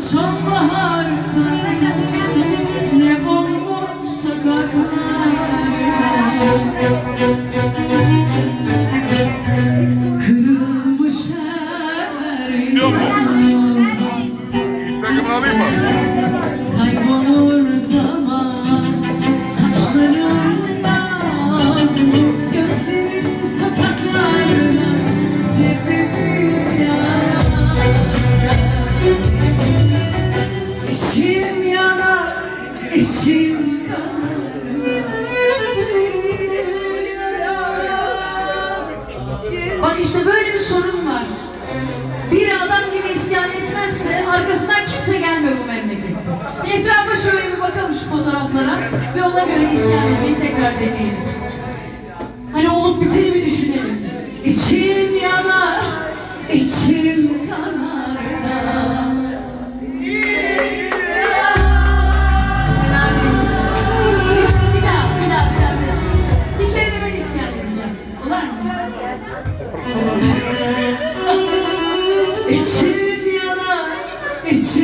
Sonbaharda ne bomboş sokaklar Kırılmış her yer. Instagram'ı alayım mı? Bak işte böyle bir sorun var. Bir adam gibi isyan etmezse arkasından kimse gelmiyor bu memlekette. Etrafa şöyle bir bakalım şu fotoğraflara ve ona göre isyan etmeyi tekrar deneyelim. İçim yanar, içim